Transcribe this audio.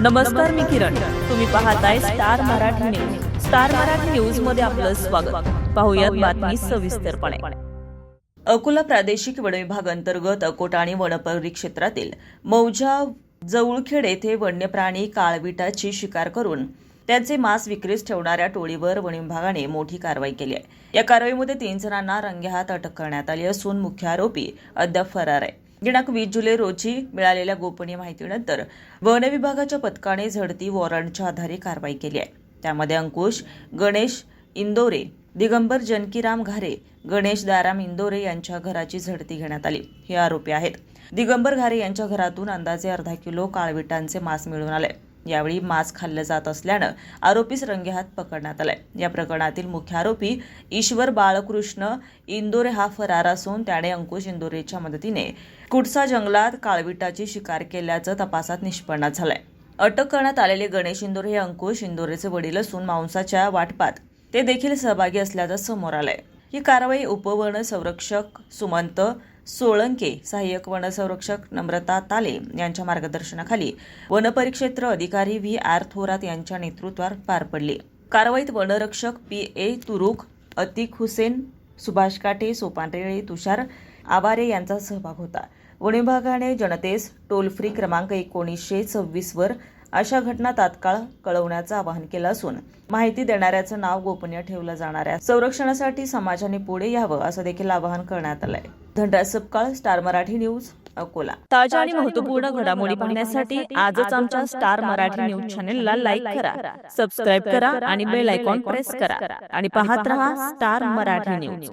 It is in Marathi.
नमस्कार मी किरण. तुम्ही पाहताय star Marathi news. Star Marathi न्यूजमध्ये आपलं स्वागत. पाहुयात बातमी सविस्तरपणे. अकोला प्रादेशिक वन विभाग अंतर्गत अकोटा आणि वन परिक्षेत्रातील मौजा जवळखेड येथे वन्यप्राणी काळविटाची शिकार करून त्यांचे मांस विक्रीस ठेवणाऱ्या टोळीवर वन विभागाने मोठी कारवाई केली आहे. या कारवाईमध्ये तीन जणांना रंगेहात अटक करण्यात आली असून मुख्य आरोपी अद्याप फरार आहे. दिनांक वीस जुलै रोजी मिळालेल्या गोपनीय माहितीनंतर वन विभागाच्या पथकाने झडती वॉरंटच्या आधारे कारवाई केली आहे. त्यामध्ये अंकुश गणेश इंदोरे दिगंबर जनकीराम घारे गणेश दाराम इंदोरे यांच्या घराची झडती घेण्यात आली. हे आरोपी आहेत. दिगंबर घारे यांच्या घरातून अंदाजे अर्धा किलो काळविटांचे मांस मिळून आले. यावेळी मांस खाल्लं जात असल्यानं आरोपीस रंगेहात पकडण्यात आलाय. या प्रकरणातील मुख्य आरोपी ईश्वर बाळकृष्ण इंदोरे हा फरार असून त्याने अंकुश इंदोरेच्या मदतीने कुडसा जंगलात काळविटाची शिकार केल्याचं तपासात निष्पन्न झालंय. अटक करण्यात आलेले गणेश इंदोरे हे अंकुश इंदोरेचे वडील असून मांसाच्या वाटपात ते देखील सहभागी असल्याचं समोर आलंय. ही कारवाई उपवन संरक्षक सुमंत सोळंके सहाय्यक वनसंरक्षक नम्रता ताले यांच्या मार्गदर्शनाखाली वनपरिक्षेत्र अधिकारी व्ही आर थोरात यांच्या नेतृत्वात पार पडली. कारवाईत वनरक्षक पी ए तुरुक अतिक हुसेन सुभाष काटे सोपानरेळे तुषार आवारे यांचा सहभाग होता. वन विभागाने जनतेस टोल फ्री क्रमांक एकोणीसशे सव्वीसवर अशा घटना तात्काळ कळवण्याचं आवाहन केलं असून माहिती देणाऱ्याचं नाव गोपनीय ठेवलं जाणाऱ्या संरक्षणासाठी समाजाने पुढे यावं असं देखील आवाहन करण्यात आलंय. Dhanraj Sapkal star Marathi news Akola. ताज्या आणि महत्त्वपूर्ण घडामोडी पाहण्यासाठी आजच आमच्या स्टार मराठी न्यूज चॅनेलला लाईक करा सबस्क्राईब करा आणि बेल आयकॉन प्रेस करा आणि पाहत रहा स्टार मराठी न्यूज.